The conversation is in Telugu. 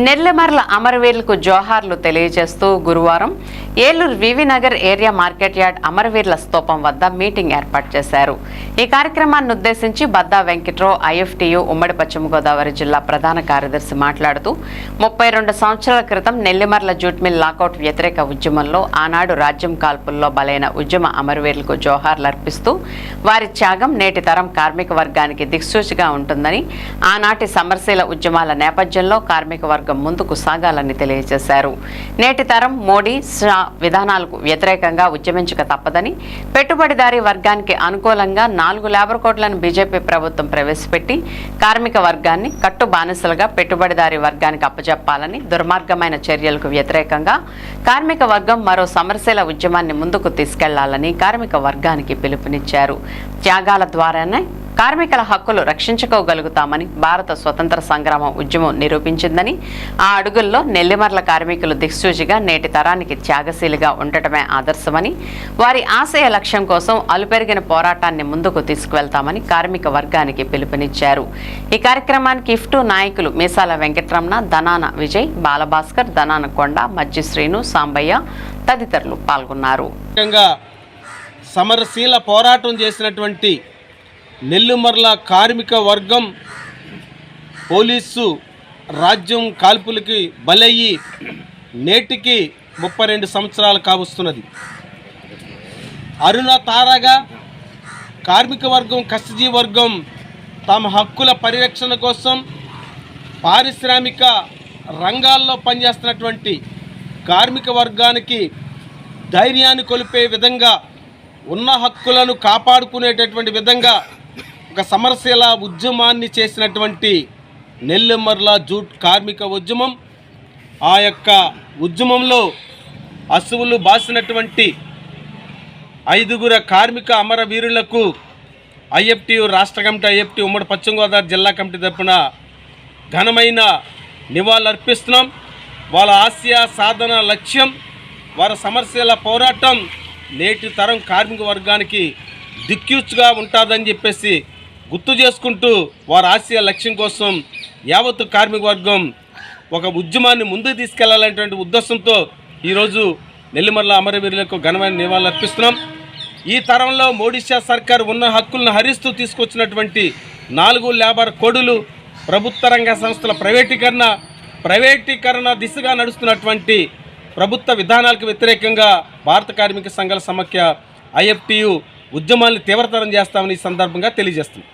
నెల్లెమర్ల అమరవీరులకు జోహార్లు తెలియజేస్తూ గురువారం Eluru V V Nagar area market yard అమరవీరుల స్తూపం వద్ద మీటింగ్ ఏర్పాటు చేశారు. ఈ కార్యక్రమాన్ని ఉద్దేశించి బద్దా వెంకట్రావు ఐఎఫ్టియు ఉమ్మడి పశ్చిమ గోదావరి జిల్లా ప్రధాన కార్యదర్శి మాట్లాడుతూ ముప్పై రెండు సంవత్సరాల క్రితం నెల్లిమర్ల జూట్ మిల్ లాకౌట్ వ్యతిరేక ఉద్యమంలో ఆనాడు రాజ్యం కాల్పుల్లో బలైన ఉద్యమ అమరవీరులకు జోహార్లు అర్పిస్తూ వారి త్యాగం నేటి తరం కార్మిక వర్గానికి దిక్సూచిగా ఉంటుందని ఆనాటి సమరశీల ఉద్యమాల నేపథ్యంలో కార్మిక వర్గం ముందుకు సాగాలని తెలియజేశారు. నేటి తరం మోడీ షా విధానాలకు వ్యతిరేకంగా ఉద్యమించక తప్పదని పెట్టుబడిదారీ వర్గానికి అనుకూలంగా నాలుగు లేబర్ కోట్లను బీజేపీ ప్రభుత్వం ప్రవేశపెట్టి కార్మిక వర్గాన్ని కట్టు బానిసలుగా పెట్టుబడిదారీ వర్గానికి అప్పజెప్పాలని దుర్మార్గమైన చర్యలకు వ్యతిరేకంగా కార్మిక వర్గం మరో సమరశీల ఉద్యమాన్ని ముందుకు తీసుకెళ్ళాలని కార్మిక వర్గానికి పిలుపునిచ్చారు. త్యాగాల ద్వారానే కార్మికుల హక్కులు రక్షించుకోగలుగుతామని భారత స్వతంత్ర సంగ్రామ ఉద్యమం నిరూపించిందని ఆ అడుగుల్లో నెల్లిమర్ల కార్మికులు దిక్సూచిగా నేటి తరానికి త్యాగశీలిగా ఉండటమే ఆదర్శమని వారి ఆశయ లక్ష్యం కోసం అలుపెరిగిన పోరాటాన్ని ముందుకు తీసుకువెళ్తామని కార్మిక వర్గానికి పిలుపునిచ్చారు. ఈ కార్యక్రమానికి ఇఫ్టు నాయకులు మీసాల వెంకటరమణ ధనాన విజయ్ బాలభాస్కర్ ధనాన కొండ మజ్జి శ్రీను సాంబయ్య తదితరులు పాల్గొన్నారు. సమరశీల పోరాటం చేసినటువంటి నెల్లుమర్ల కార్మిక వర్గం పోలీసు రాజ్యం కాల్పులకి బలయ్యి నేటికి ముప్పై రెండు సంవత్సరాలు కావస్తున్నది. అరుణ తారగా కార్మిక వర్గం కష్టజీ వర్గం తమ హక్కుల పరిరక్షణ కోసం పారిశ్రామిక రంగాల్లో పనిచేస్తున్నటువంటి కార్మిక వర్గానికి ధైర్యాన్ని కొలిపే విధంగా ఉన్న హక్కులను కాపాడుకునేటటువంటి విధంగా ఒక సమరశీల ఉద్యమాన్ని చేసినటువంటి నెల్లెమర్ల జూట్ కార్మిక ఉద్యమం ఆ యొక్క ఉద్యమంలో అసువులు బాసినటువంటి ఐదుగుర కార్మిక అమరవీరులకు ఐఎఫ్టియు రాష్ట్ర కమిటీ ఐఎఫ్టీ ఉమ్మడి పశ్చిమ గోదావరి జిల్లా కమిటీ తరపున ఘనమైన నివాళులర్పిస్తున్నాం వాళ్ళ ఆశయ సాధన లక్ష్యం వారి సమస్యల పోరాటం నేటి తరం కార్మిక వర్గానికి దిక్యూచ్గా ఉంటుందని చెప్పేసి గుర్తు చేసుకుంటూ వారి ఆశయ లక్ష్యం కోసం యావత్తు కార్మిక వర్గం ఒక ఉద్యమాన్ని ముందుకు తీసుకెళ్ళాలనేటువంటి ఉద్దేశంతో ఈరోజు నెల్లిమర్ల అమరవీరులకు ఘనమైన నివాళులు అర్పిస్తున్నాం. ఈ తరంలో మోడీషా సర్కార్ ఉన్న హక్కులను హరిస్తూ తీసుకొచ్చినటువంటి నాలుగు లేబర్ కోడులు ప్రభుత్వ రంగ సంస్థల ప్రైవేటీకరణ ప్రైవేటీకరణ దిశగా నడుస్తున్నటువంటి ప్రభుత్వ విధానాలకు వ్యతిరేకంగా భారత కార్మిక సంఘాల సమాఖ్య ఐఎఫ్టియు ఉద్యమాన్ని తీవ్రతరం చేస్తామని ఈ సందర్భంగా తెలియజేస్తుంది